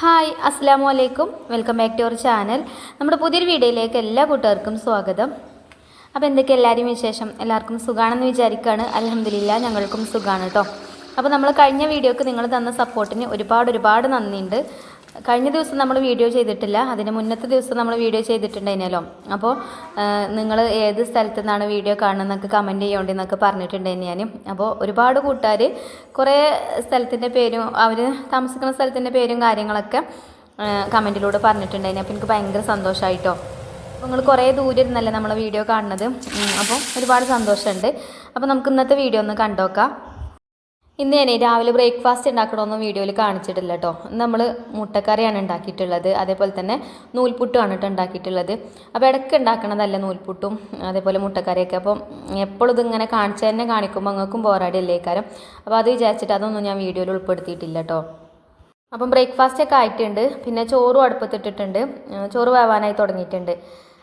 Hi അസ്സാം വലൈക്കും welcome back to our channel. നമ്മുടെ പുതിയൊരു വീഡിയോയിലേക്ക് എല്ലാ കൂട്ടുകാർക്കും സ്വാഗതം. അപ്പോൾ എന്തൊക്കെ എല്ലാവരും വിശേഷം? എല്ലാവർക്കും സുഖാണെന്ന് വിചാരിക്കുകയാണ് അലഹമില്ല ഞങ്ങൾക്കും സുഖമാണ് കേട്ടോ അപ്പോൾ നമ്മൾ കഴിഞ്ഞ വീഡിയോക്ക് നിങ്ങൾ തന്ന സപ്പോർട്ടിന് ഒരുപാട് ഒരുപാട് നന്ദിയുണ്ട്. കഴിഞ്ഞ ദിവസം നമ്മൾ വീഡിയോ ചെയ്തിട്ടില്ല. അതിന് മുന്നത്തെ ദിവസം നമ്മൾ വീഡിയോ ചെയ്തിട്ടുണ്ടായിരുന്നല്ലോ. അപ്പോൾ നിങ്ങൾ ഏത് സ്ഥലത്തു നിന്നാണ് വീഡിയോ കാണുന്നതെന്നൊക്കെ കമന്റ് ചെയ്യേണ്ടതെന്നൊക്കെ പറഞ്ഞിട്ടുണ്ടായിരുന്നു ഞാൻ അപ്പോൾ ഒരുപാട് കൂട്ടുകാർ കുറേ സ്ഥലത്തിന്റെ പേരും അവർ താമസിക്കുന്ന സ്ഥലത്തിന്റെ പേരും കാര്യങ്ങളൊക്കെ കമന്റിലൂടെ പറഞ്ഞിട്ടുണ്ടായിരുന്നു. അപ്പോൾ എനിക്ക് ഭയങ്കര സന്തോഷമായിട്ടോ അപ്പോൾ നിങ്ങൾ കുറേ ദൂരെ ഇരുന്നല്ലേ നമ്മൾ വീഡിയോ കാണുന്നത്. അപ്പോൾ ഒരുപാട് സന്തോഷമുണ്ട്. അപ്പോൾ നമുക്ക് ഇന്നത്തെ വീഡിയോ ഒന്ന് കണ്ടോക്കാം. ഇന്ന് ഞാൻ രാവിലെ ബ്രേക്ക്ഫാസ്റ്റ് ഉണ്ടാക്കണമെന്ന് വീഡിയോയിൽ കാണിച്ചിട്ടില്ല കേട്ടോ. നമ്മൾ മുട്ടക്കറിയാണ് ഉണ്ടാക്കിയിട്ടുള്ളത്. അതേപോലെ തന്നെ നൂൽപുട്ടുമാണ് കേട്ടോ ഉണ്ടാക്കിയിട്ടുള്ളത്. അപ്പോൾ ഇടയ്ക്ക് ഉണ്ടാക്കണതല്ല നൂൽപുട്ടും അതേപോലെ മുട്ടക്കറിയൊക്കെ. അപ്പം എപ്പോഴും ഇതിങ്ങനെ കാണിച്ചു തന്നെ കാണിക്കുമ്പോൾ അങ്ങൾക്കും പോരാടിയല്ലേ കാരം അപ്പോൾ അത് വിചാരിച്ചിട്ട് അതൊന്നും ഞാൻ വീഡിയോയിൽ ഉൾപ്പെടുത്തിയിട്ടില്ല കേട്ടോ. അപ്പം ബ്രേക്ക്ഫാസ്റ്റ് ഒക്കെ ആയിട്ടുണ്ട്. പിന്നെ ചോറും അടുപ്പത്തിട്ടിട്ടുണ്ട്. ചോറ് വേവാനായി തുടങ്ങിയിട്ടുണ്ട്.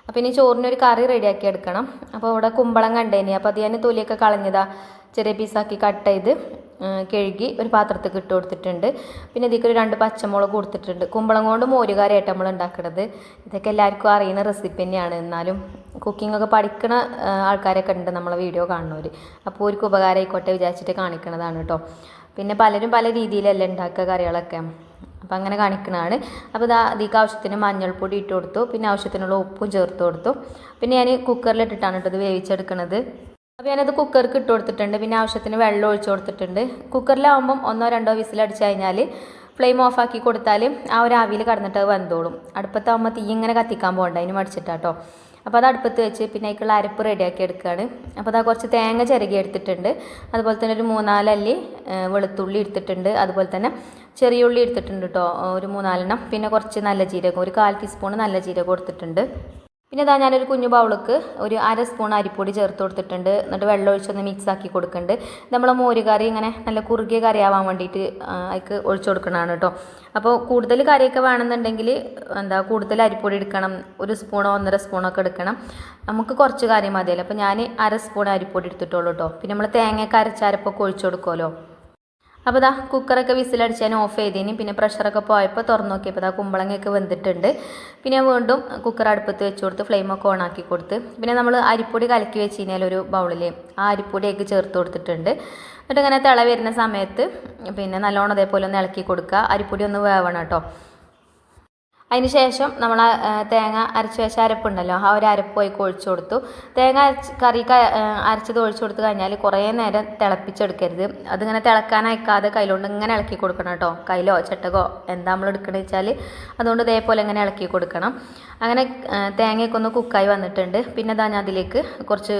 അപ്പം ഇനി ചോറിനൊരു കറി റെഡിയാക്കി എടുക്കണം. അപ്പോൾ ഇവിടെ കുമ്പളം കണ്ടേനി. അപ്പോൾ അത് ഞാൻ തൊലിയൊക്കെ കളഞ്ഞതാ. ചെറിയ പീസാക്കി കട്ട് ചെയ്ത് കഴുകി ഒരു പാത്രത്തേക്ക് ഇട്ട് കൊടുത്തിട്ടുണ്ട്. പിന്നെ ഇതിലേക്ക് ഒരു രണ്ട് പച്ചമുളക് കൊടുത്തിട്ടുണ്ട്. കുമ്പളം കൊണ്ട് മോരുകാരായിട്ട് നമ്മൾ ഉണ്ടാക്കുന്നത് ഇതൊക്കെ എല്ലാവർക്കും അറിയുന്ന റെസിപ്പി തന്നെയാണ്. എന്നാലും കുക്കിംഗ് ഒക്കെ പഠിക്കണ ആൾക്കാരൊക്കെ ഉണ്ട് നമ്മളെ വീഡിയോ കാണുന്നവർ അപ്പോൾ ഒരു ഉപകാരമായിക്കോട്ടെ വിചാരിച്ചിട്ട് കാണിക്കണതാണ് കേട്ടോ പിന്നെ പലരും പല രീതിയിലല്ലേ ഉണ്ടാക്കുക കറികളൊക്കെ. അപ്പം അങ്ങനെ കാണിക്കുന്നതാണ് അപ്പോൾ ഇതാ അതിലേക്ക് ആവശ്യത്തിന് മഞ്ഞൾപ്പൊടി ഇട്ട് കൊടുത്തു. പിന്നെ ആവശ്യത്തിനുള്ള ഉപ്പും ചേർത്ത് കൊടുത്തു. പിന്നെ ഞാൻ കുക്കറിലിട്ടിട്ടാണ് കേട്ടോ ഇത് വേവിച്ചെടുക്കുന്നത് അപ്പോൾ ഞാനത് കുക്കർക്ക് ഇട്ട് കൊടുത്തിട്ടുണ്ട്. പിന്നെ ആവശ്യത്തിന് വെള്ളം ഒഴിച്ചു കൊടുത്തിട്ടുണ്ട്. കുക്കറിലാവുമ്പം ഒന്നോ രണ്ടോ വിസിലടിച്ച് കഴിഞ്ഞാൽ ഫ്ലെയിം ഓഫ് ആക്കി കൊടുത്താൽ ആ ഒരു ആവിയിൽ കടന്നിട്ട് അത് വെന്തോളും. അടുപ്പത്താകുമ്പോൾ തീ ഇങ്ങനെ കത്തിക്കാൻ പോകണ്ട. അതിന് മടിച്ചിട്ടാട്ടോ. അപ്പോൾ അത് അടുപ്പത്ത് വെച്ച് പിന്നെ അതിലേക്കുള്ള അരപ്പ് റെഡിയാക്കി എടുക്കുകയാണ്. അപ്പോൾ അതാ കുറച്ച് തേങ്ങ ചിരകി എടുത്തിട്ടുണ്ട്. അതുപോലെ തന്നെ ഒരു മൂന്നാലല്ലി വെളുത്തുള്ളി എടുത്തിട്ടുണ്ട്. അതുപോലെ തന്നെ ചെറിയ ഉള്ളി എടുത്തിട്ടുണ്ട് കേട്ടോ. ഒരു മൂന്നാലെണ്ണം. പിന്നെ കുറച്ച് നല്ല ജീരകം ഒരു കാൽ ടീസ്പൂൺ നല്ല ജീരകം കൊടുത്തിട്ടുണ്ട് പിന്നെ ഇതാ ഞാനൊരു കുഞ്ഞു ബൗൾക്ക് ഒരു അര സ്പൂൺ അരിപ്പൊടി ചേർത്ത് കൊടുത്തിട്ടുണ്ട്. എന്നിട്ട് വെള്ളം ഒഴിച്ചൊന്ന് മിക്സ് ആക്കി കൊടുക്കുന്നുണ്ട്. നമ്മളെ മോര് കറി ഇങ്ങനെ നല്ല കുറുകിയ കറിയാവാൻ വേണ്ടിയിട്ട് അതിക്ക് ഒഴിച്ചു കൊടുക്കണതാണ് കേട്ടോ അപ്പോൾ കൂടുതൽ കറിയൊക്കെ വേണമെന്നുണ്ടെങ്കിൽ എന്താ കൂടുതൽ അരിപ്പൊടി എടുക്കണം. ഒരു സ്പൂണോ ഒന്നര സ്പൂണോ ഒക്കെ എടുക്കണം. നമുക്ക് കുറച്ച് കറി മതിയല്ലോ. അപ്പോൾ ഞാൻ അര സ്പൂൺ അരിപ്പൊടി എടുത്തിട്ടുള്ളൂ കേട്ടോ പിന്നെ നമ്മൾ തേങ്ങയൊക്കെ അരച്ചരപ്പൊക്കെ ഒഴിച്ചു കൊടുക്കുമല്ലോ അപ്പോൾ ഇതാ കുക്കറൊക്കെ വിസിലടിച്ച് ഞാൻ ഓഫ് ചെയ്തതിന് പിന്നെ പ്രഷറൊക്കെ പോയപ്പോൾ തുറന്നു നോക്കിയപ്പോൾ ദാ കുമ്പളങ്ങയൊക്കെ വെന്തിട്ടുണ്ട്. പിന്നെ വീണ്ടും കുക്കർ അടുപ്പത്ത് വെച്ച് കൊടുത്ത് ഫ്ലെയിമൊക്കെ ഓൺ ആക്കി കൊടുത്ത്. പിന്നെ നമ്മൾ അരിപ്പൊടി കലക്കി വെച്ച് കഴിഞ്ഞാൽ ഒരു ബൗളിൽ ആ അരിപ്പൊടിയൊക്കെ ചേർത്ത് കൊടുത്തിട്ടുണ്ട്. എന്നിട്ട് ഇങ്ങനെ തിള വരുന്ന സമയത്ത് പിന്നെ നല്ലോണം അതേപോലെ ഒന്ന് ഇളക്കി കൊടുക്കുക. അരിപ്പൊടി ഒന്ന് വേവണം കേട്ടോ. അതിന് ശേഷം നമ്മൾ തേങ്ങ അരച്ച് വെച്ച അരപ്പുണ്ടല്ലോ ആ ഒരു അരപ്പ് പോയി ഒഴിച്ചു കൊടുത്തു. തേങ്ങ അരച്ച് കറി അരച്ചത് ഒഴിച്ചു കൊടുത്തു കഴിഞ്ഞാൽ കുറേ നേരം തിളപ്പിച്ചെടുക്കരുത്. അതിങ്ങനെ തിളക്കാൻ അയക്കാതെ കയ്യിലോണ്ട് ഇങ്ങനെ ഇളക്കി കൊടുക്കണം കേട്ടോ. കയ്യിലോ ചട്ടകോ എന്താ നമ്മൾ എടുക്കണമെന്ന് വെച്ചാൽ അതുകൊണ്ട് ഇതേപോലെ ഇങ്ങനെ ഇളക്കി കൊടുക്കണം. അങ്ങനെ തേങ്ങയൊക്കെ ഒന്ന് കുക്കായി വന്നിട്ടുണ്ട്. പിന്നെ ഇതാ ഞാൻ അതിലേക്ക് കുറച്ച്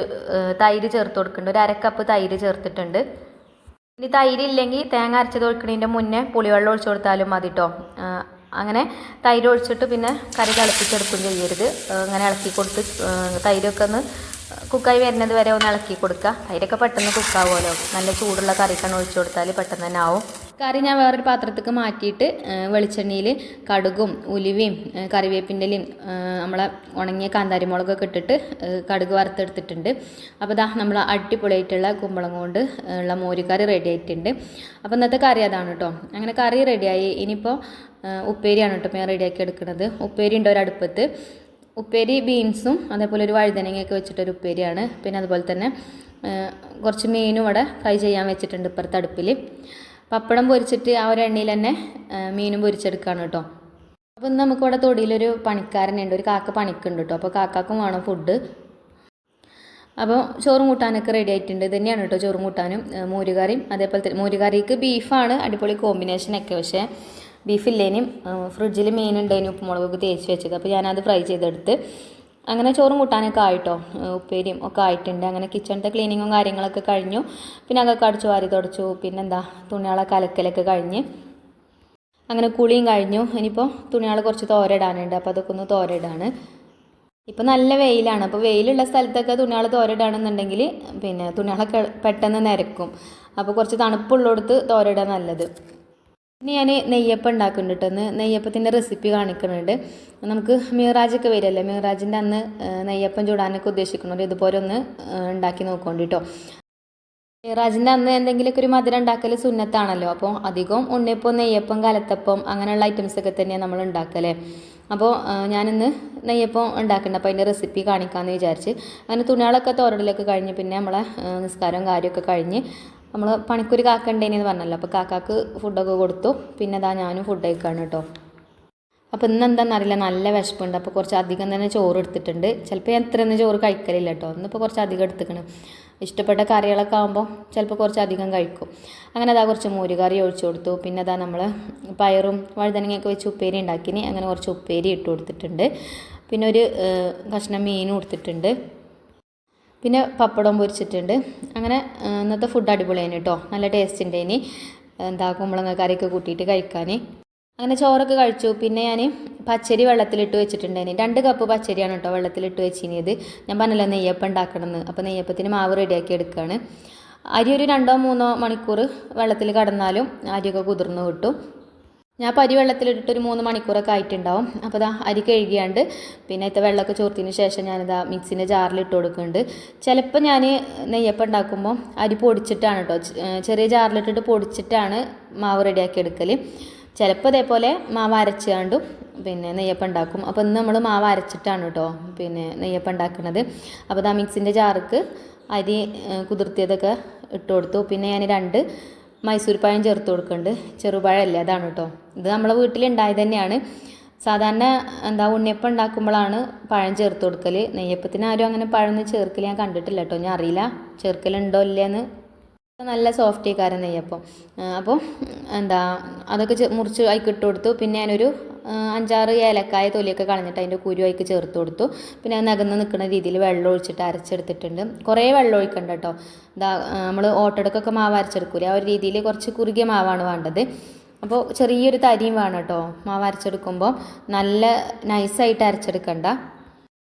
തൈര് ചേർത്ത് കൊടുക്കുന്നുണ്ട്. ഒരു അരക്കപ്പ് തൈര് ചേർത്തിട്ടുണ്ട്. ഇനി തൈര് ഇല്ലെങ്കിൽ തേങ്ങ അരച്ചത് ഒഴിക്കണതിന്റെ മുന്നേ പുളിവെള്ളം ഒഴിച്ചു കൊടുത്താലും മതി കേട്ടോ അങ്ങനെ തൈര് ഒഴിച്ചിട്ട് പിന്നെ കറി തിളപ്പിച്ചെടുക്കും ചെയ്യരുത്. അങ്ങനെ ഇളക്കി കൊടുത്ത് തൈരൊക്കെ ഒന്ന് കുക്കായി വരുന്നത് വരെ ഒന്ന് ഇളക്കി കൊടുക്കുക. അതിലൊക്കെ പെട്ടെന്ന് കുക്കാവുമല്ലോ നല്ല ചൂടുള്ള കറിക്കാണ് ഒഴിച്ചു കൊടുത്താൽ പെട്ടെന്ന് തന്നെ ആവും. കറി ഞാൻ വേറൊരു പാത്രത്തേക്ക് മാറ്റിയിട്ട് വെളിച്ചെണ്ണയിൽ കടുകും ഉലുവയും കറിവേപ്പിന്റെലയും നമ്മളെ ഉണങ്ങിയ കാന്താരിമുളകൊക്കെ ഇട്ടിട്ട് കടുക് വറുത്തെടുത്തിട്ടുണ്ട്. അപ്പോൾ ഇതാ നമ്മൾ അടിപൊളിയായിട്ടുള്ള കുമ്പളം കൊണ്ട് ഉള്ള മോരുകറി റെഡി ആയിട്ടുണ്ട്. അപ്പോൾ ഇന്നത്തെ കറി അതാണ് കേട്ടോ അങ്ങനെ കറി റെഡിയായി ഇനിയിപ്പോൾ ഉപ്പേരിയാണ് കേട്ടോ ഞാൻ റെഡിയാക്കി എടുക്കുന്നത് ഉപ്പേരി ഉണ്ട് ഒരടുപ്പത്ത് ഉപ്പേരി ബീൻസും അതേപോലെ ഒരു വഴുതനങ്ങയൊക്കെ വെച്ചിട്ടൊരു ഉപ്പേരിയാണ്. പിന്നെ അതുപോലെ തന്നെ കുറച്ച് മീനും ഇവിടെ ഫ്രൈ ചെയ്യാൻ വെച്ചിട്ടുണ്ട് ഇപ്പുറത്തെ അടുപ്പിൽ പപ്പടം പൊരിച്ചിട്ട് ആ ഒരു എണ്ണയിൽ തന്നെ മീനും പൊരിച്ചെടുക്കുകയാണ് കേട്ടോ. അപ്പോൾ ഇന്ന് നമുക്കിവിടെ തൊടിയിലൊരു പണിക്കാരനുണ്ട് ഒരു കാക്ക പണിക്കുണ്ട് കേട്ടോ. അപ്പോൾ കാക്കാക്കും വേണം ഫുഡ് അപ്പോൾ ചോറും കൂട്ടാനൊക്കെ റെഡി ആയിട്ടുണ്ട്. ഇതുതന്നെയാണ് കേട്ടോ ചോറും കൂട്ടാനും മോരുകറിയും അതേപോലെ തന്നെ മോരുകറിക്ക് ബീഫാണ് അടിപൊളി കോമ്പിനേഷനൊക്കെ പക്ഷേ ബീഫില്ലേനും ഫ്രിഡ്ജിൽ മീൻ ഉണ്ടായിരുന്നു ഉപ്പുമുളകൊക്കെ തേച്ച് വെച്ചത്. അപ്പോൾ ഞാനത് ഫ്രൈ ചെയ്തെടുത്ത് അങ്ങനെ ചോറും കൂട്ടാനൊക്കെ ആയിട്ടോ ഉപ്പേരിയും ഒക്കെ ആയിട്ടുണ്ട്. അങ്ങനെ കിച്ചണത്തെ ക്ലീനിങ്ങും കാര്യങ്ങളൊക്കെ കഴിഞ്ഞു. പിന്നെ അതൊക്കെ അടിച്ചു വാരി തുടച്ചു. പിന്നെന്താ തുണികളൊക്കെ കലക്കലൊക്കെ കഴിഞ്ഞ് അങ്ങനെ കുളിയും കഴിഞ്ഞു. ഇനിയിപ്പോൾ തുണികൾ കുറച്ച് തോരയിടാനുണ്ട് അപ്പോൾ അതൊക്കെ ഒന്ന് തോരയിടാണ് ഇപ്പം നല്ല വെയിലാണ്. അപ്പോൾ വെയിലുള്ള സ്ഥലത്തൊക്കെ തുണികൾ തോരയിടാണെന്നുണ്ടെങ്കിൽ പിന്നെ തുണികളൊക്കെ പെട്ടെന്ന് നിരക്കും. അപ്പോൾ കുറച്ച് തണുപ്പുള്ളിടത്ത് തോരയിടാൻ നല്ലത്. ഇനി ഞാൻ നെയ്യപ്പം ഉണ്ടാക്കുന്നുണ്ട് കേട്ടോ. നെയ്യപ്പത്തിന്റെ റെസിപ്പി കാണിക്കുന്നുണ്ട്. നമുക്ക് മീറാജൊക്കെ വരില്ലേ? മീറാജിന്റെ അന്ന് നെയ്യപ്പം ചൂടാനൊക്കെ ഉദ്ദേശിക്കുന്നുണ്ട് ഇതുപോലെ ഒന്ന് ഉണ്ടാക്കി നോക്കോണ്ടി കേട്ടോ മീറാജിന്റെ അന്ന് എന്തെങ്കിലുമൊക്കെ ഒരു മധുരം ഉണ്ടാക്കൽ സുന്നത്താണല്ലോ. അപ്പോൾ അധികം ഉണ്ണിയപ്പം നെയ്യപ്പം കലത്തപ്പം അങ്ങനെയുള്ള ഐറ്റംസൊക്കെ തന്നെയാണ് നമ്മൾ ഉണ്ടാക്കലേ. അപ്പോൾ ഞാനിന്ന് നെയ്യപ്പം ഉണ്ടാക്കുന്നുണ്ട്. അപ്പോൾ അതിന്റെ റെസിപ്പി കാണിക്കാമെന്ന് വിചാരിച്ച്. അങ്ങനെ തുണികളൊക്കെ തോരടലൊക്കെ കഴിഞ്ഞ് പിന്നെ നമ്മളെ നിസ്കാരവും കാര്യമൊക്കെ കഴിഞ്ഞ് നമ്മൾ പണിക്കൂരി കാക്കണ്ടേനെന്ന് പറഞ്ഞല്ലോ. അപ്പോൾ കാക്കാക്ക് ഫുഡൊക്കെ കൊടുത്തു. പിന്നെ അതാ ഞാനും ഫുഡ് കഴിക്കാണ് കേട്ടോ അപ്പോൾ ഇന്ന് എന്താണെന്നറിയില്ല നല്ല വിശപ്പുണ്ട്. അപ്പോൾ കുറച്ച് അധികം തന്നെ ചോറ് എടുത്തിട്ടുണ്ട്. ചിലപ്പോൾ ഞാൻ ഇത്രയൊന്നും ചോറ് കഴിക്കലില്ല കേട്ടോ ഇന്നിപ്പോൾ കുറച്ച് അധികം എടുത്തിക്കണം. ഇഷ്ടപ്പെട്ട കറികളൊക്കെ ആകുമ്പോൾ ചിലപ്പോൾ കുറച്ച് അധികം കഴിക്കും. അങ്ങനെ അതാ കുറച്ച് മോര് കറി ഒഴിച്ചു കൊടുത്തു. പിന്നെ അതാ നമ്മൾ പയറും വഴുതനങ്ങയൊക്കെ വെച്ച് ഉപ്പേരി ഉണ്ടാക്കിനി. അങ്ങനെ കുറച്ച് ഉപ്പേരി ഇട്ട് കൊടുത്തിട്ടുണ്ട്. പിന്നെ ഒരു കഷ്ണം മീനും കൊടുത്തിട്ടുണ്ട്. പിന്നെ പപ്പടം പൊരിച്ചിട്ടുണ്ട്. അങ്ങനെ ഇന്നത്തെ ഫുഡ് അടിപൊളിയാണ് കേട്ടോ നല്ല ടേസ്റ്റ് ഉണ്ട് ഇനി എന്താ കുമ്പളങ്ങ കറിയൊക്കെ കൂട്ടിയിട്ട് കഴിക്കാൻ അങ്ങനെ ചോറൊക്കെ കഴിച്ചു. പിന്നെ ഞാൻ പച്ചരി വെള്ളത്തിലിട്ട് വെച്ചിട്ടുണ്ടായിന്. രണ്ട് കപ്പ് പച്ചരിയാണ് കേട്ടോ വെള്ളത്തിലിട്ട് വെച്ചിനിയത്. ഞാൻ പറഞ്ഞല്ലോ നെയ്യപ്പം ഉണ്ടാക്കണമെന്ന് അപ്പോൾ നെയ്യപ്പത്തിന് മാവ് റെഡിയാക്കി എടുക്കുകയാണ് അരി ഒരു രണ്ടോ മൂന്നോ മണിക്കൂർ വെള്ളത്തിൽ കടന്നാലും അരിയൊക്കെ കുതിർന്ന് കിട്ടും. ഞാൻ അപ്പോൾ അരി വെള്ളത്തിലിട്ടിട്ട് ഒരു മൂന്ന് മണിക്കൂറൊക്കെ ആയിട്ടുണ്ടാവും. അപ്പോൾ ഇതാ അരി കഴുകിയാണ്ട് പിന്നെ ഇത്തെ വെള്ളമൊക്കെ ചോർത്തിന് ശേഷം ഞാനിതാ മിക്സിന്റെ ജാറിൽ ഇട്ട് കൊടുക്കുന്നുണ്ട്. ചിലപ്പോൾ ഞാൻ നെയ്യപ്പം ഉണ്ടാക്കുമ്പോൾ അരി പൊടിച്ചിട്ടാണ് കേട്ടോ. ചെറിയ ജാറിലിട്ടിട്ട് പൊടിച്ചിട്ടാണ് മാവ് റെഡിയാക്കി എടുക്കൽ ചിലപ്പോൾ ഇതേപോലെ മാവ് അരച്ചാണ്ടും പിന്നെ നെയ്യപ്പം ഉണ്ടാക്കും. അപ്പോൾ ഇന്ന് നമ്മൾ മാവ് അരച്ചിട്ടാണ് കേട്ടോ പിന്നെ നെയ്യപ്പം ഉണ്ടാക്കുന്നത്. അപ്പോൾ ഇതാ മിക്സിന്റെ ജാർക്ക് അരി കുതിർത്തിയതൊക്കെ ഇട്ട് കൊടുത്തു. പിന്നെ ഞാൻ രണ്ട് മൈസൂർ പഴം ചേർത്ത് കൊടുക്കുന്നുണ്ട് ചെറുപഴമല്ലേ അതാണ് കേട്ടോ. ഇത് നമ്മളെ വീട്ടിലുണ്ടായത് തന്നെയാണ്. സാധാരണ എന്താ ഉണ്ണിയപ്പം ഉണ്ടാക്കുമ്പോഴാണ് പഴം ചേർത്ത് കൊടുക്കൽ നെയ്യപ്പത്തിന് ആരും അങ്ങനെ പഴമൊന്നും ചേർക്കൽ ഞാൻ കണ്ടിട്ടില്ല കേട്ടോ. ഞാൻ അറിയില്ല. ചേർക്കലുണ്ടോ ഇല്ലയെന്ന്. നല്ല സോഫ്റ്റ് കാരൻ നെയ്യപ്പം. അപ്പോൾ എന്താ അതൊക്കെ മുറിച്ച് ഇട്ട് കൊടുത്തു. പിന്നെ ഞാനൊരു അഞ്ചാറ് ഏലക്കായ തൊലിയൊക്കെ കളഞ്ഞിട്ട് അതിന്റെ കുരു അതിക്ക് ചേർത്ത് കൊടുത്തു. പിന്നെ അത് നകന്ന് നിൽക്കുന്ന രീതിയിൽ വെള്ളം ഒഴിച്ചിട്ട് അരച്ചെടുത്തിട്ടുണ്ട്. കുറേ വെള്ളം ഒഴിക്കണ്ട കേട്ടോ. ഇതാ നമ്മൾ ഓട്ടടക്കൊക്കെ മാവ് അരച്ചെടുക്കൂലേ? ആ ഒരു രീതിയിൽ കുറച്ച് കുറുകിയ മാവാണ് വേണ്ടത്. അപ്പോൾ ചെറിയൊരു തരിയും വേണം കേട്ടോ. മാവ് അരച്ചെടുക്കുമ്പോൾ നല്ല നൈസായിട്ട് അരച്ചെടുക്കണ്ട.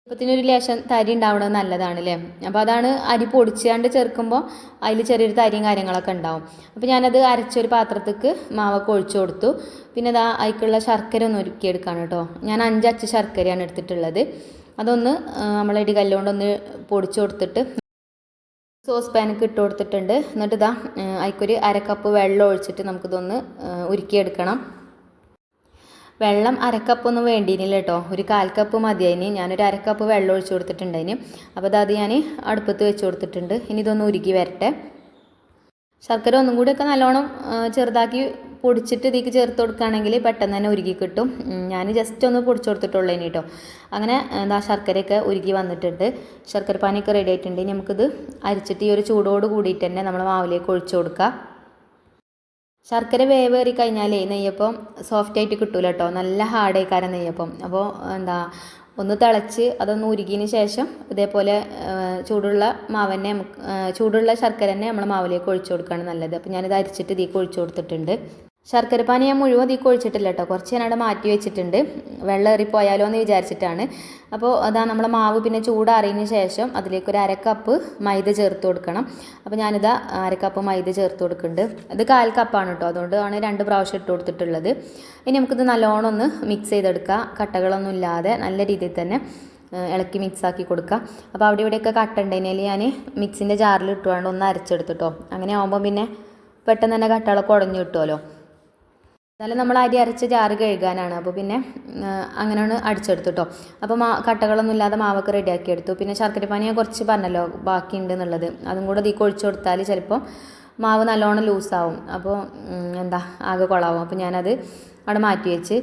ഇപ്പത്തിനൊരു ലേശം തരി ഉണ്ടാവുന്നത് നല്ലതാണ് അല്ലേ അപ്പോൾ അതാണ് അരി പൊടിച്ചാണ്ട് ചേർക്കുമ്പോൾ അതിൽ ചെറിയൊരു തരിയും കാര്യങ്ങളൊക്കെ ഉണ്ടാവും. അപ്പോൾ ഞാനത് അരച്ചൊരു പാത്രത്തേക്ക് മാവൊക്കെ ഒഴിച്ചു കൊടുത്തു. പിന്നെ അതാ അതിക്കുള്ള ശർക്കര ഒന്ന് ഒരുക്കിയെടുക്കാണ് കേട്ടോ. ഞാൻ അഞ്ചച്ച് ശർക്കരയാണ് എടുത്തിട്ടുള്ളത്. അതൊന്ന് നമ്മൾ ഇടികല്ലുകൊണ്ടൊന്ന് പൊടിച്ചു കൊടുത്തിട്ട് സോസ് പാനൊക്കെ ഇട്ട് കൊടുത്തിട്ടുണ്ട്. എന്നിട്ട് ഇതാ അതിക്കൊരു അര കപ്പ് വെള്ളം ഒഴിച്ചിട്ട് നമുക്കിതൊന്ന് ഉരുക്കിയെടുക്കണം. വെള്ളം അരക്കപ്പൊന്നും വേണ്ടിയിരുന്നില്ല കേട്ടോ ഒരു കാൽ കപ്പ് മതിയതിന് ഞാനൊരു അരക്കപ്പ് വെള്ളം ഒഴിച്ച് കൊടുത്തിട്ടുണ്ടതിന് അപ്പോൾ അത് ഞാൻ അടുപ്പത്ത് വെച്ച് കൊടുത്തിട്ടുണ്ട്. ഇനി ഇതൊന്ന് ഉരുകി വരട്ടെ. ശർക്കര ഒന്നും കൂടിയൊക്കെ നല്ലോണം ചെറുതാക്കി പൊടിച്ചിട്ട് ഇതിലേക്ക് ചേർത്ത് കൊടുക്കുകയാണെങ്കിൽ പെട്ടെന്ന് തന്നെ ഉരുകി കിട്ടും. ഞാൻ ജസ്റ്റ് ഒന്ന് പൊടിച്ചു കൊടുത്തിട്ടുള്ളൂ ഇനി കേട്ടോ അങ്ങനെ എന്താ ശർക്കരയൊക്കെ ഉരുകി വന്നിട്ടുണ്ട്. ശർക്കര പാനിയൊക്കെ റെഡി ആയിട്ടുണ്ട്. ഇനി നമുക്കിത് അരിച്ചിട്ട് ഈ ഒരു ചൂടോട് കൂടിയിട്ട് തന്നെ നമ്മൾ മാവിലേക്ക് ഒഴിച്ചു കൊടുക്കുക ശർക്കര വേവേറി കഴിഞ്ഞാലേ നെയ്യപ്പം സോഫ്റ്റ് ആയിട്ട് കിട്ടൂല കേട്ടോ നല്ല ഹാർഡ് ആയിക്കാരം നെയ്യപ്പം. അപ്പോൾ എന്താ ഒന്ന് തിളച്ച് അതൊന്ന് ഉരുകിയതിന് ശേഷം ഇതേപോലെ ചൂടുള്ള മാവന്നെ ചൂടുള്ള ശർക്കര തന്നെ നമ്മൾ മാവിലേക്ക് ഒഴിച്ചു കൊടുക്കുകയാണ് നല്ലത്. അപ്പോൾ ഞാനിത് അരിച്ചിട്ട് ഇതിലേക്ക് ഒഴിച്ചു കൊടുത്തിട്ടുണ്ട്. ശർക്കര പാനി ഞാൻ മുഴുവൻ തീ ഒഴിച്ചിട്ടില്ല കേട്ടോ കുറച്ച് ഞാൻ അവിടെ മാറ്റി വെച്ചിട്ടുണ്ട്. വെള്ളം ഏറിപ്പോയാലോ എന്ന് വിചാരിച്ചിട്ടാണ്. അപ്പോൾ അതാ നമ്മളെ മാവ് പിന്നെ ചൂടാറിയതിന് ശേഷം അതിലേക്ക് ഒരു അരക്കപ്പ് മൈദ ചേർത്ത് കൊടുക്കണം. അപ്പോൾ ഞാനിതാ അരക്കപ്പ് മൈദ ചേർത്ത് കൊടുക്കുന്നുണ്ട്. ഇത് കാൽ കപ്പാണ് കേട്ടോ അതുകൊണ്ട് ആണ് രണ്ട് പ്രാവശ്യം ഇട്ട് കൊടുത്തിട്ടുള്ളത്. ഇനി നമുക്കിത് നല്ലോണം ഒന്ന് മിക്സ് ചെയ്തെടുക്കുക കട്ടകളൊന്നും ഇല്ലാതെ നല്ല രീതിയിൽ തന്നെ ഇളക്കി മിക്സ് ആക്കി കൊടുക്കുക അപ്പോൾ അവിടെ ഇവിടെയൊക്കെ കട്ടുണ്ടതിനാൽ ഞാൻ മിക്സിന്റെ ജാറിൽ ഇട്ടുകൊണ്ട് ഒന്ന് അരച്ചെടുത്തിട്ടോ അങ്ങനെ ആകുമ്പോൾ പിന്നെ പെട്ടെന്ന് തന്നെ കട്ടകളൊക്കെ ഉടഞ്ഞു കിട്ടുമല്ലോ എന്നാലും നമ്മൾ അരി അരച്ച് ജാറ് കഴുകാനാണ്. അപ്പോൾ പിന്നെ അങ്ങനെയാണ് അടിച്ചെടുത്തു കേട്ടോ അപ്പോൾ മാ കട്ടകളൊന്നും ഇല്ലാതെ മാവൊക്കെ റെഡിയാക്കി എടുത്തു. പിന്നെ ശർക്കര പാനി ഞാൻ കുറച്ച് പറഞ്ഞല്ലോ ബാക്കിയുണ്ട് എന്നുള്ളത്. അതും കൂടെ ഇതിൽ ഒഴിച്ചു കൊടുത്താൽ ചിലപ്പോൾ മാവ് നല്ലോണം ലൂസാവും അപ്പോൾ എന്താ ആകെ കൊളാവും. അപ്പോൾ ഞാനത് അവിടെ മാറ്റി വെച്ച്.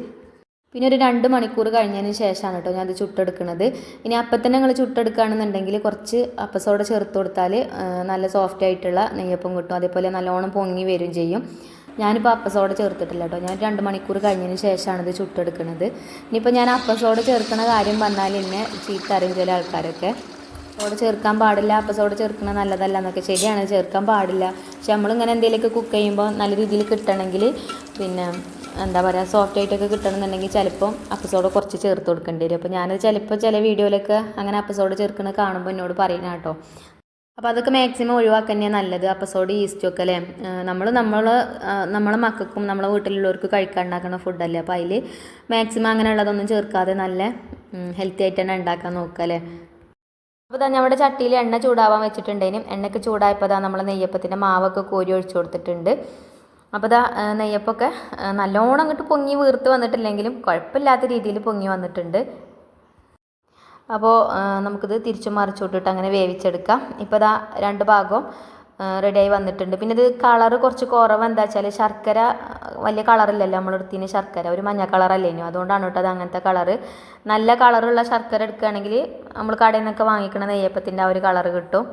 പിന്നെ ഒരു രണ്ട് മണിക്കൂർ കഴിഞ്ഞതിന് ശേഷമാണ് കേട്ടോ ഞാൻ അത് ചുട്ടെടുക്കുന്നത് ഇനി അപ്പം തന്നെ നിങ്ങൾ ചുട്ടെടുക്കുകയാണെന്നുണ്ടെങ്കിൽ കുറച്ച് അപ്പസോടെ ചേർത്ത് കൊടുത്താൽ നല്ല സോഫ്റ്റ് ആയിട്ടുള്ള നെയ്യപ്പം കിട്ടും. അതേപോലെ നല്ലോണം പൊങ്ങി വരും ചെയ്യും. ഞാനിപ്പോൾ അപ്പസോഡ ചേർത്തിട്ടില്ല കേട്ടോ. ഞാൻ രണ്ട് മണിക്കൂർ കഴിഞ്ഞതിന് ശേഷമാണ് ഇത് ചുട്ടെടുക്കുന്നത് ഇനിയിപ്പോൾ ഞാൻ അപ്പസോഡ ചേർക്കുന്ന കാര്യം പറഞ്ഞാൽ എന്നെ ചീത്ത അറിയും ചില ആൾക്കാരൊക്കെ. സോഡ ചേർക്കാൻ പാടില്ല അപ്പം ചേർക്കുന്നത് നല്ലതല്ല എന്നൊക്കെ ശരിയാണ്. ചേർക്കാൻ പാടില്ല. പക്ഷെ നമ്മളിങ്ങനെ എന്തെങ്കിലുമൊക്കെ കുക്ക് ചെയ്യുമ്പോൾ നല്ല രീതിയിൽ കിട്ടണമെങ്കിൽ പിന്നെ എന്താ പറയുക സോഫ്റ്റ് ആയിട്ടൊക്കെ കിട്ടണമെന്നുണ്ടെങ്കിൽ ചിലപ്പം അപ്പസോഡ് കുറച്ച് ചേർത്ത് കൊടുക്കേണ്ടി വരും. അപ്പോൾ ഞാനത് ചിലപ്പോൾ ചില വീഡിയോയിലൊക്കെ അങ്ങനെ അപ്പസോഡ് ചേർക്കുന്നത് കാണുമ്പോൾ എന്നോട് പറയുന്ന കേട്ടോ. അപ്പോൾ അതൊക്കെ മാക്സിമം ഒഴിവാക്കുക തന്നെയാണ് നല്ലത്. അപ്പസോഡ് ഈസ്റ്റും ഒക്കെ അല്ലേ? നമ്മൾ നമ്മൾ നമ്മളെ മക്കൾക്കും നമ്മളെ വീട്ടിലുള്ളവർക്ക് കഴിക്കാൻ ഉണ്ടാക്കുന്ന ഫുഡല്ലേ അപ്പോൾ അതിൽ മാക്സിമം അങ്ങനെയുള്ളതൊന്നും ചേർക്കാതെ നല്ല ഹെൽത്തി ആയിട്ട് തന്നെ ഉണ്ടാക്കാൻ നോക്കുക അല്ലേ? അപ്പോൾ തന്നെ നമ്മുടെ ചട്ടിയിൽ എണ്ണ ചൂടാവാൻ വെച്ചിട്ടുണ്ടേനും. എണ്ണയ്ക്ക് ചൂടായപ്പോൾ അതാ നമ്മൾ നെയ്യപ്പത്തിന്റെ മാവൊക്കെ കോരി ഒഴിച്ചു കൊടുത്തിട്ടുണ്ട്. അപ്പോൾ ഇതാ നെയ്യപ്പൊക്കെ നല്ലോണം അങ്ങോട്ട് പൊങ്ങി വീർത്ത് വന്നിട്ടില്ലെങ്കിലും കുഴപ്പമില്ലാത്ത രീതിയിൽ പൊങ്ങി വന്നിട്ടുണ്ട്. അപ്പോൾ നമുക്കിത് തിരിച്ചും മറിച്ചോട്ടിട്ട് അങ്ങനെ വേവിച്ചെടുക്കാം. ഇപ്പോൾ ഇതാ രണ്ട് ഭാഗവും റെഡിയായി വന്നിട്ടുണ്ട്. പിന്നെ ഇത് കളർ കുറച്ച് കുറവ് എന്താ വെച്ചാൽ ശർക്കര വലിയ കളറില്ലല്ലോ നമ്മളെടുത്തിന് ശർക്കര. ഒരു മഞ്ഞ കളറല്ലേനു അതുകൊണ്ടാണ് കേട്ടോ അത് അങ്ങനത്തെ കളറ് നല്ല കളറുള്ള ശർക്കര എടുക്കുകയാണെങ്കിൽ നമ്മൾ കടയിൽ നിന്നൊക്കെ വാങ്ങിക്കണ നെയ്യപ്പത്തിന്റെ ആ ഒരു കളറ് കിട്ടും.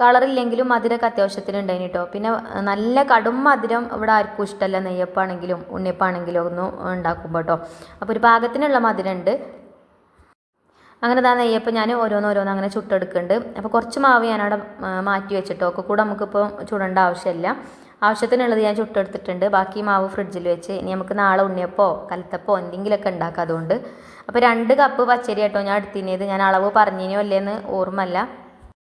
കളറില്ലെങ്കിലും മധുരമൊക്കെ അത്യാവശ്യത്തിന് ഉണ്ടായിന് കേട്ടോ. പിന്നെ നല്ല കടും മധുരം ഇവിടെ ആർക്കും ഇഷ്ടമല്ല നെയ്യപ്പാണെങ്കിലും ഉണ്ണിയപ്പാണെങ്കിലും ഒന്നും ഉണ്ടാക്കുമ്പോൾ കേട്ടോ. അപ്പോൾ ഒരു പാകത്തിനുള്ള മധുരം ഉണ്ട് അങ്ങനെ താ നെയ്യപ്പം ഞാൻ ഓരോന്നോരോന്ന് അങ്ങനെ ചുട്ടെടുക്കുന്നുണ്ട് അപ്പോൾ കുറച്ച് മാവ് ഞാനവിടെ മാറ്റി വെച്ചിട്ടോ. ഒക്കെ കൂടെ നമുക്കിപ്പോൾ ചുടേണ്ട ആവശ്യമില്ല ആവശ്യത്തിനുള്ളത് ഞാൻ ചുട്ടെടുത്തിട്ടുണ്ട്. ബാക്കി മാവ് ഫ്രിഡ്ജിൽ വെച്ച് ഇനി നമുക്ക് നാളെ ഉണ്ണിയപ്പോ കലത്തപ്പോ എന്തെങ്കിലുമൊക്കെ ഉണ്ടാക്കാം അതുകൊണ്ട്. അപ്പോൾ രണ്ട് കപ്പ് പച്ചരി കേട്ടോ ഞാൻ എടുത്തിനത് ഞാൻ അളവ് പറഞ്ഞിനോ അല്ലേന്ന് ഓർമ്മല്ല.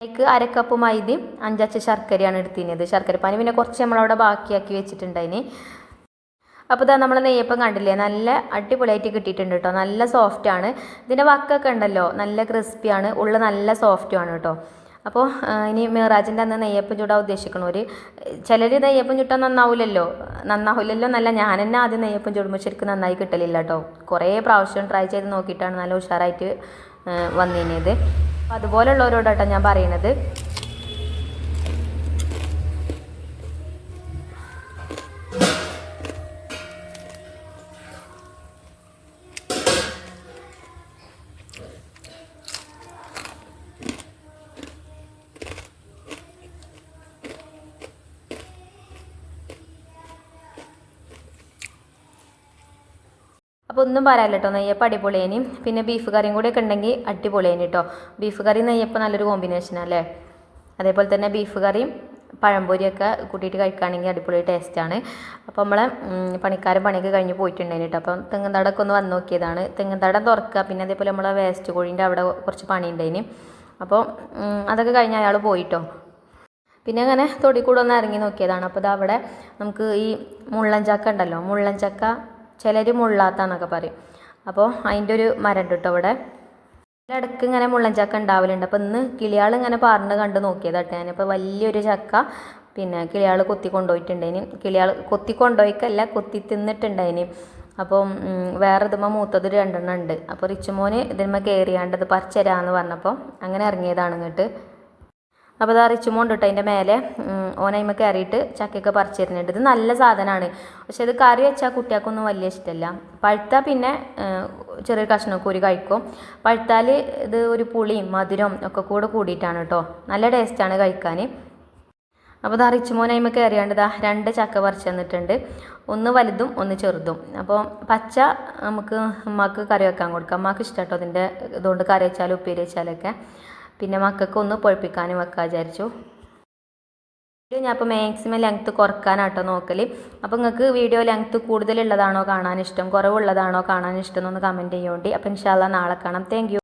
അതിലേക്ക് അരക്കപ്പ് മൈദയും അഞ്ചച്ച ശർക്കരയാണ് എടുത്തിരുന്നത്. ശർക്കരപ്പാനി പിന്നെ കുറച്ച് നമ്മളവിടെ ബാക്കിയാക്കി വെച്ചിട്ടുണ്ടായിന്. അപ്പോൾ ഇതാ നമ്മൾ നെയ്യപ്പം കണ്ടില്ലേ? നല്ല അടിപൊളിയായിട്ട് കിട്ടിയിട്ടുണ്ട് കേട്ടോ നല്ല സോഫ്റ്റ് ആണ്. ഇതിന്റെ വക്കൊക്കെ ഉണ്ടല്ലോ? നല്ല ക്രിസ്പിയാണ് ഉള്ള നല്ല സോഫ്റ്റും ആണ് കേട്ടോ അപ്പോൾ ഇനി മിറാജിന്റെ അന്ന് നെയ്യപ്പം ചൂടാൻ ഉദ്ദേശിക്കണവർ ചിലർ നെയ്യപ്പം ചുട്ടാൽ നന്നാവില്ലല്ലോ നന്നാവില്ലല്ലോ നല്ല ഞാൻ തന്നെ ആദ്യം നെയ്യപ്പം ചുടുമ്പോൾ ശരിക്കും നന്നായി കിട്ടലില്ല കേട്ടോ കുറേ പ്രാവശ്യം ട്രൈ ചെയ്ത് നോക്കിയിട്ടാണ് നല്ല ഉഷാറായിട്ട് വന്നിരുന്നത് അതുപോലുള്ളവരോടാട്ടോ ഞാൻ പറയണത്. അപ്പോൾ ഒന്നും പറയാല്ല കേട്ടോ നെയ്യപ്പം അടിപൊളിയേനി. പിന്നെ ബീഫ് കറിയും കൂടെയൊക്കെ ഒക്കെ ഉണ്ടെങ്കിൽ അടിപൊളിയേനി കേട്ടോ ബീഫ് കറി നെയ്യപ്പം നല്ലൊരു കോമ്പിനേഷൻ അല്ലേ? അതേപോലെ തന്നെ ബീഫ് കറിയും പഴംപൊരിയൊക്കെ കൂട്ടിയിട്ട് കഴിക്കുകയാണെങ്കിൽ അടിപൊളി ടേസ്റ്റാണ് അപ്പോൾ നമ്മളെ പണിക്കാരൻ പണിയൊക്കെ കഴിഞ്ഞ് പോയിട്ടുണ്ടായിരുന്നു കേട്ടോ അപ്പം തെങ്ങന്താടൊക്കെ ഒന്ന് വന്ന് നോക്കിയതാണ്. തെങ്ങന്താടം തുറക്കുക പിന്നെ അതേപോലെ നമ്മളെ വേസ്റ്റ് കോഴീന്റെ അവിടെ കുറച്ച് പണി ഉണ്ടായിന് അപ്പോൾ അതൊക്കെ കഴിഞ്ഞ് അയാൾ പോയിട്ടോ പിന്നെ അങ്ങനെ തൊടി കൂടെ ഒന്ന് ഇറങ്ങി നോക്കിയതാണ്. അപ്പോൾ അവിടെ നമുക്ക് ഈ മുള്ളൻ ചക്ക ഉണ്ടല്ലോ. മുള്ളൻ ചക്ക ചിലർ മുള്ളാത്താന്നൊക്കെ പറയും. അപ്പോൾ അതിന്റെ ഒരു മരം കേട്ടോ അവിടെ ഇടയ്ക്ക് ഇങ്ങനെ മുള്ളൻ ചക്ക ഉണ്ടാവലുണ്ട് അപ്പോൾ ഇന്ന് കിളിയാൾ ഇങ്ങനെ പറഞ്ഞ് കണ്ട് നോക്കിയതാട്ടെ ഞാനിപ്പോൾ വലിയൊരു ചക്ക പിന്നെ കിളിയാൾ കൊത്തി കൊണ്ടുപോയിട്ടുണ്ടേന് കിളിയാൾ കൊത്തി കൊണ്ടുപോയിക്കല്ല കൊത്തി തിന്നിട്ടുണ്ടായിന്. അപ്പം വേറെ ഇതുമ്പോൾ മൂത്തത് രണ്ടെണ്ണം ഉണ്ട് അപ്പോൾ റിച്ചുമോന് ഇതിന്മ കയറിയാണ്ട് ഇത് പറിച്ചരാന്ന് പറഞ്ഞപ്പോൾ അങ്ങനെ ഇറങ്ങിയതാണ് ഇങ്ങോട്ട്. അപ്പോൾ അതാ റിച്ചുമോണ്ട് കേട്ടോ അതിന്റെ മേലെ. ഓനയിമ കയറിയിട്ട് ചക്കയൊക്കെ പറിച്ചു തരുന്നുണ്ട് ഇത് നല്ല സാധനമാണ് പക്ഷേ ഇത് കറി വെച്ചാൽ കുട്ടികൾക്കൊന്നും വലിയ ഇഷ്ടമല്ല പഴുത്താൽ പിന്നെ ചെറിയ കഷ്ണമൊക്കെ ഒരു കഴിക്കും. പഴുത്താൽ ഇത് ഒരു പുളിയും മധുരവും ഒക്കെ കൂടെ കൂടിയിട്ടാണ് കേട്ടോ നല്ല ടേസ്റ്റാണ് കഴിക്കാൻ അപ്പോൾ അത് റിച്ചുമോൻ അതിമ കയറിയാണ്ട് ഇതാ രണ്ട് ചക്ക പറിച്ചു തന്നിട്ടുണ്ട്. ഒന്ന് വലുതും ഒന്ന് ചെറുതും. അപ്പോൾ പച്ച നമുക്ക് ഉമ്മാക്ക് കറി വെക്കാൻ കൊടുക്കാം. ഉമ്മാക്ക് ഇഷ്ടം കേട്ടോ അതിന്റെ ഇതുകൊണ്ട് കറി വെച്ചാലും ഉപ്പേരി വെച്ചാലൊക്കെ. പിന്നെ മക്കൾക്ക് ഒന്ന് പൊഴിപ്പിക്കാനും വെക്കാൻ വിചാരിച്ചു. ഞാൻ ഇപ്പോൾ മാക്സിമം ലെങ്ത്ത് കുറക്കാനാട്ടോ നോക്കൽ അപ്പോൾ നിങ്ങൾക്ക് വീഡിയോ ലെങ്ത്ത് കൂടുതലുള്ളതാണോ കാണാൻ ഇഷ്ടം? കുറവുള്ളതാണോ കാണാൻ ഇഷ്ടം എന്നൊന്ന് കമന്റ് ചെയ്യുകൊണ്ട് അപ്പോൾ ഇൻഷാല്ല നാളെ കാണാം. താങ്ക്